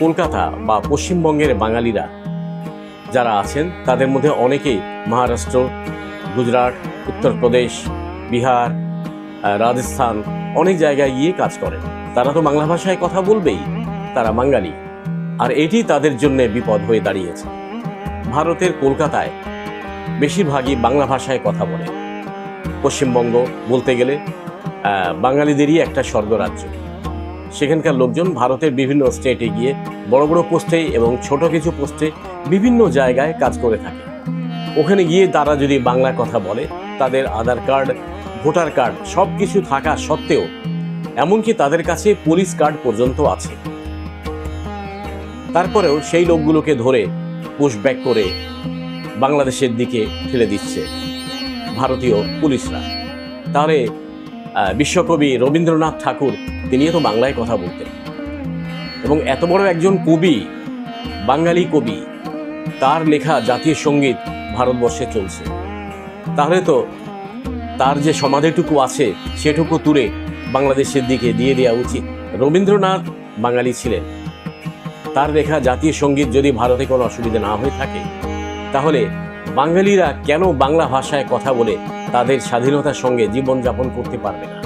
কলকাতা বা পশ্চিমবঙ্গের বাঙালিরা যারা আছেন, তাদের মধ্যে অনেকেই মহারাষ্ট্র, গুজরাট, উত্তরপ্রদেশ, বিহার রাজস্থান অনেক জায়গায় গিয়ে কাজ করেন। তারা তো বাংলা ভাষায় কথা বলবেই, তারা বাঙালি। আর এটি তাদের জন্য বিপদ হয়ে দাঁড়িয়েছে। ভারতের কলকাতায় বেশিরভাগই বাংলা ভাষায় কথা বলে। পশ্চিমবঙ্গ বলতে গেলে বাঙালিদেরই একটা স্বর্গরাজ্য। সেখানকার লোকজন ভারতের বিভিন্ন স্টেটে গিয়ে বড় বড় পোস্টে এবং ছোট কিছু পোস্টে বিভিন্ন জায়গায় কাজ করে থাকে। ওখানে গিয়ে তারা যদি বাংলা কথা বলে, তাদের আধার কার্ড, ভোটার কার্ড সব কিছু থাকা সত্ত্বেও এমনকি তাদের কাছে পুলিশ কার্ড পর্যন্ত আছে। তারপরেও সেই লোকগুলোকে ধরে পুশব্যাক করে বাংলাদেশের দিকে ঠেলে দিচ্ছে ভারতীয় পুলিশরা। তাহলে বিশ্বকবি রবীন্দ্রনাথ ঠাকুর তিনিও তো বাংলায় কথা বলতেন। এবং এত বড় একজন কবি, বাঙালি কবি, তার লেখা জাতীয় সংগীত ভারতবর্ষে চলছে। তাহলে তো তার যে সমাধিটুকু আছে, সেটুকু তুলে বাংলাদেশের দিকে দিয়ে দেওয়া উচিত। রবীন্দ্রনাথ বাঙালি ছিলেন। তার লেখা জাতীয় সংগীত যদি ভারতে কোনো অসুবিধা না হয়ে থাকে, তাহলে বাঙালিরা কেন বাংলা ভাষায় কথা বলে তাদের স্বাধীনতার সঙ্গে জীবনযাপন করতে পারবে না?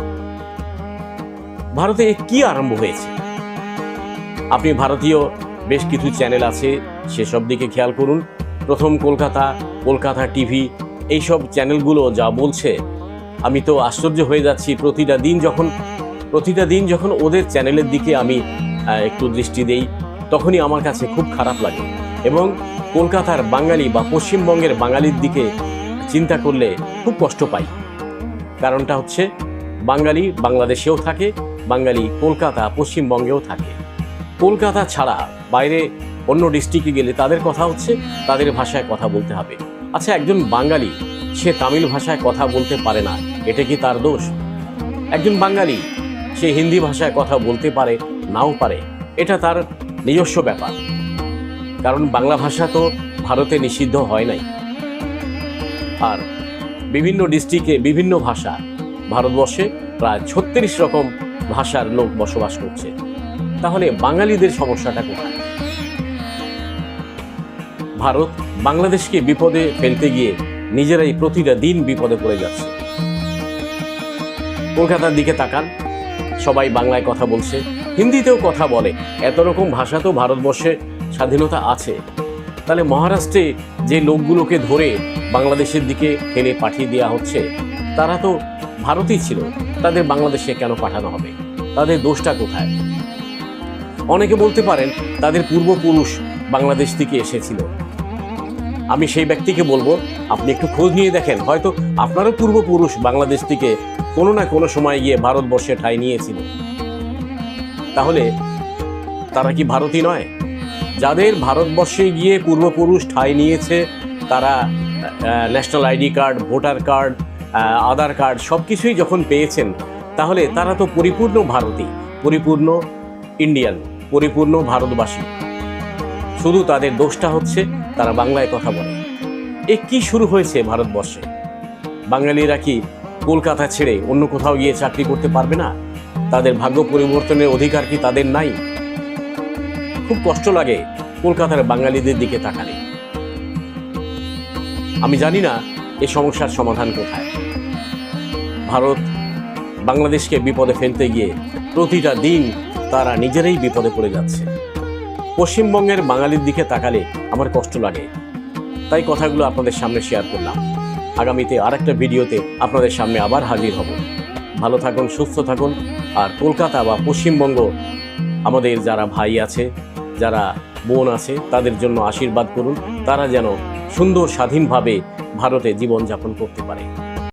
ভারতে কি আরম্ভ হয়েছে? আপনি ভারতীয়, বেশ কিছু চ্যানেল আছে, সেসব দিকে খেয়াল করুন। প্রথম কলকাতা কলকাতা টিভি, এইসব চ্যানেলগুলো যা বলছে, আমি তো আশ্চর্য হয়ে যাচ্ছি প্রতিটা দিন যখন, প্রতিটা দিন যখন ওদের চ্যানেলের দিকে আমি একটু দৃষ্টি দেই, তখনই আমার কাছে খুব খারাপ লাগে। এবং কলকাতার বাঙালি বা পশ্চিমবঙ্গের বাঙালির দিকে চিন্তা করলে খুব কষ্ট পাই। কারণটা হচ্ছে, বাঙালি বাংলাদেশেও থাকে, বাঙালি কলকাতা পশ্চিমবঙ্গেও থাকে। কলকাতা ছাড়া বাইরে অন্য ডিস্ট্রিক্টে গেলে তাদের কথা হচ্ছে, তাদের ভাষায় কথা বলতে হবে। আচ্ছা একজন বাঙালি, সে তামিল ভাষায় কথা বলতে পারে না, এটা কি তার দোষ? একজন বাঙালি, সে হিন্দি ভাষায় কথা বলতে পারে, নাও পারে, এটা তার নিজস্ব ব্যাপার। কারণ বাংলা ভাষা তো ভারতে নিষিদ্ধ হয় নাই। আর বিভিন্ন ডিস্ট্রিক্টে বিভিন্ন ভাষা ভারতবর্ষে প্রায় ছত্রিশ রকম ভাষার লোক বসবাস করছে। তাহলে বাঙালিদের সমস্যাটা কোথায়? ভারত বাংলাদেশকে বিপদে ফেলতে গিয়ে নিজেরাই প্রতিটা দিন বিপদে পড়ে যাচ্ছে। কলকাতার দিকে তাকান, সবাই বাংলায় কথা বলছে, হিন্দিতেও কথা বলে। এত রকম ভাষা তো ভারতবর্ষে স্বাধীনতা আছে, তাহলে মহারাষ্ট্রে যে লোকগুলোকে ধরে বাংলাদেশের দিকে ঠেলে পাঠিয়ে দেওয়া হচ্ছে, তারা তো ভারতেই ছিল, তাদের বাংলাদেশে কেন পাঠানো হবে? তাদের দোষটা কোথায়? অনেকে বলতে পারেন, তাদের পূর্বপুরুষ বাংলাদেশ থেকে এসেছিল। আমি সেই ব্যক্তিকে বলব, আপনি একটু খোঁজ নিয়ে দেখেন, হয়তো আপনারও পূর্বপুরুষ বাংলাদেশ থেকে কোনো না কোনো সময় গিয়ে ভারতবর্ষে ঠাঁই নিয়েছিল। তাহলে তারা কি ভারতী নয়? যাদের ভারতবর্ষে গিয়ে পূর্বপুরুষ ঠাঁই নিয়েছে, তারা national ID card voter card Aadhaar card সব কিছুই যখন পেয়েছেন, তাহলে তারা তো পরিপূর্ণ ভারতী, পরিপূর্ণ ইন্ডিয়ান পরিপূর্ণ ভারতবাসী। শুধু তাদের দোষটা হচ্ছে, তারা বাংলায় কথা বলে। এ কি শুরু হয়েছে ভারতবর্ষে? বাঙালিরা কি কলকাতা ছেড়ে অন্য কোথাও গিয়ে চাকরি করতে পারবে না? তাদের ভাগ্য পরিবর্তনের অধিকার কি তাদের নাই? খুব কষ্ট লাগে কলকাতার বাঙালিদের দিকে তাকালে। আমি জানি না এই সমস্যার সমাধান কোথায়। ভারত বাংলাদেশকে বিপদে ফেলতে গিয়ে প্রতিটা দিন তারা নিজেরাই বিপদে পড়ে যাচ্ছে। পশ্চিমবঙ্গের বাঙালির দিকে তাকালে আমার কষ্ট লাগে। তাই কথাগুলো আপনাদের সামনে শেয়ার করলাম। আগামীতে আরেকটা ভিডিওতে আপনাদের সামনে আবার হাজির হব। ভালো থাকুন, সুস্থ থাকুন। আর কলকাতা বা পশ্চিমবঙ্গ আমাদের যারা ভাই আছে যারা বোন আছে, তাদের জন্য আশীর্বাদ করুন। তারা যেন সুন্দর স্বাধীনভাবে ভারতে জীবনযাপন করতে পারে।